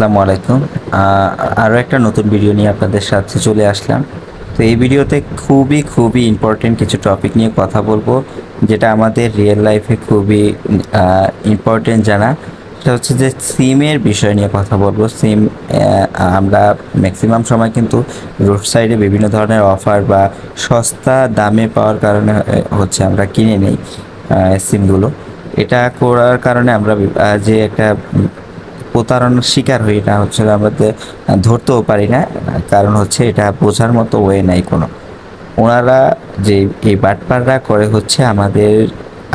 আসসালামু আলাইকুম। আরও একটা নতুন ভিডিও নিয়ে আপনাদের সাথে চলে আসলাম। তো এই ভিডিওতে খুবই খুবই ইম্পর্টেন্ট কিছু টপিক নিয়ে কথা বলব, যেটা আমাদের রিয়েল লাইফে খুবই ইম্পর্টেন্ট জানা। সেটা হচ্ছে যে সিমের বিষয় নিয়ে কথা বলব। সিম আমরা ম্যাক্সিমাম সময় কিন্তু রোড সাইডে বিভিন্ন ধরনের অফার বা সস্তা দামে পাওয়ার কারণে হচ্ছে আমরা কিনে নেই সিমগুলো এটা করার কারণে আমরা যে একটা প্রতারণার শিকার হই, এটা হচ্ছে আমাদের ধরতেও পারি না। কারণ হচ্ছে এটা বোঝার মতো ওয়ে নাই কোনো। ওনারা যে এই বাটপাররা করে হচ্ছে আমাদের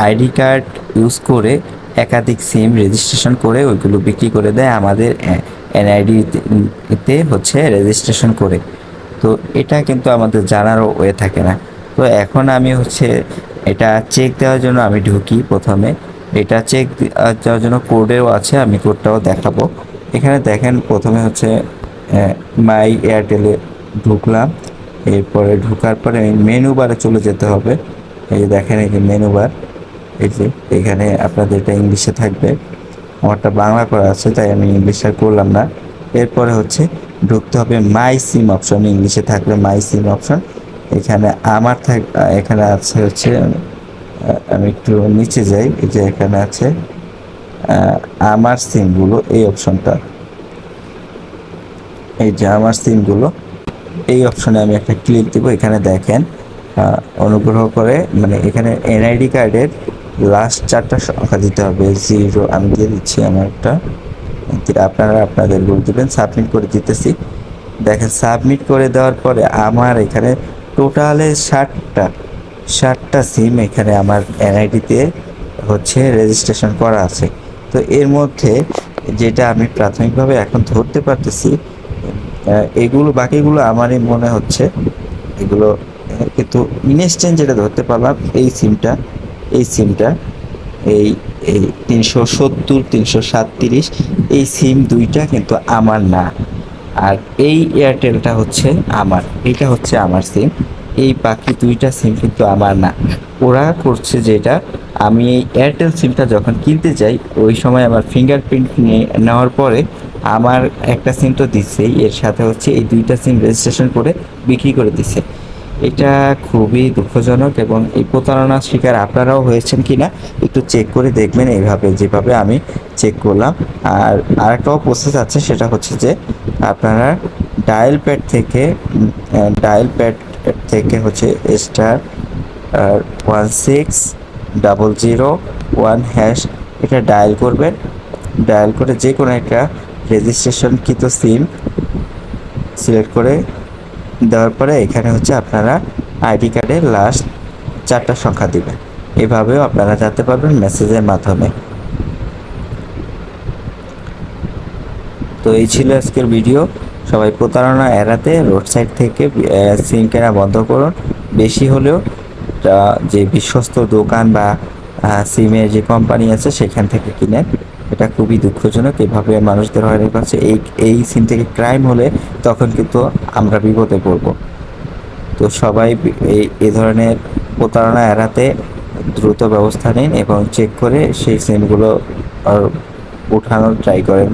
আইডি কার্ড ইউজ করে একাধিক সিম রেজিস্ট্রেশন করে ওইগুলো বিক্রি করে দেয় আমাদের এনআইডি তে হচ্ছে রেজিস্ট্রেশন করে। তো এটা কিন্তু আমাদের জানারও ওয়ে থাকে না। তো এখন আমি হচ্ছে এটা চেক দেওয়ার জন্য আমি ঢুকি প্রথমে। এটা চেক দেওয়ার জন্য কোডেও আছে, আমি কোডটাও দেখাবো। এখানে দেখেন, প্রথমে হচ্ছে মাই এয়ারটেলে ঢুকলাম। এরপরে ঢুকার পরে মেনু বারে চলে যেতে হবে। এই যে দেখেন, এই যে মেনু বার এই যে এখানে আপনাদের এটা ইংলিশে থাকবে। আমারটা বাংলা করা আছে, তাই আমি ইংলিশ করলাম না। এরপরে হচ্ছে, ঢুকতে হবে মাই সিম অপশন ইংলিশে থাকবে মাই সিম অপশন এখানে আমার থাক এখানে আছে হচ্ছে আমি একটু নিচে যাই, এই যে এখানে আছে আমার সিমগুলো, এই অপশনটা। এই যে আমার সিমগুলো, এই অপশনে আমি একটা ক্লিক দেবো, এখানে দেখেন অনুগ্রহ করে মানে এখানে এনআইডি কার্ডের লাস্ট চারটা সংখ্যা দিতে হবে, জিরো, আমি দিয়ে দিচ্ছি আমার একটা। আপনারা আপনাদেরগুলো দেবেন সাবমিট করে দিতেছি। দেখেন সাবমিট করে দেওয়ার পরে আমার এখানে টোটালে ষাটটা ষাটটা সিম এখানে আমার এনআইডিতে হচ্ছে রেজিস্ট্রেশন করা আছে। তো এর মধ্যে যেটা আমি প্রাথমিকভাবে এখন ধরতে পারতেছি এগুলো, বাকিগুলো আমারই মনে হচ্ছে, এগুলো কিন্তু ইনস্ট্যান্ট যেটা ধরতে পারলাম, এই সিমটা এই সিমটা এই এই তিনশো সত্তর, তিনশো সাতত্রিশ, এই সিম দুইটা কিন্তু আমার না। আর এই এয়ারটেলটা হচ্ছে আমার, এটা হচ্ছে আমার সিম এই বাকি দুইটা সিম কিন্তু আমার না। ওরা করছে যেটা, আমি এই এয়ারটেল সিমটা যখন কিনতে যাই, ওই সময় আমার ফিঙ্গারপ্রিন্ট নেওয়ার পরে আমার একটা সিম তো দিচ্ছেই এর সাথে হচ্ছে এই দুইটা সিম রেজিস্ট্রেশন করে বিক্রি করে দিচ্ছে এটা খুবই দুঃখজনক এবং এই প্রতারণার শিকার আপনারাও হয়েছেন কি না একটু চেক করে দেখবেন এইভাবে, যেভাবে আমি চেক করলাম। আর আরেকটাও প্রসেস আছে, সেটা হচ্ছে যে আপনারা ডায়াল প্যাড থেকে ডায়াল প্যাড থেকে হচ্ছে স্টার আর one six double zero one hash এটা ডায়াল করবেন। ডায়াল করে যে কোনো একটা রেজিস্ট্রেশনকৃত সিম সিলেক্ট করে দেওয়ার পরে এখানে হচ্ছে আপনারা আইডি কার্ডের লাস্ট চারটা সংখ্যা দিবেন। এভাবেও আপনারা জানতে পারবেন মেসেজের মাধ্যমে। তো এই ছিল আজকের ভিডিও সবাই প্রতারণা এড়াতে রোড সাইড থেকে সিম কেনা বন্ধ করুন। বেশি হলেও যে বিশ্বস্ত দোকান বা সিমের যে কোম্পানি আছে, সেখান থেকে কিনেন। এটা খুবই দুঃখজনক। এভাবে মানুষদের হয়রানি করছে এই এই সিম থেকে ক্রাইম হলে তখন কিন্তু আমরা বিপদে পড়ব। তো সবাই এই, এ ধরনের প্রতারণা এড়াতে দ্রুত ব্যবস্থা নিন এবং চেক করে সেই সিমগুলো উঠানোর ট্রাই করেন।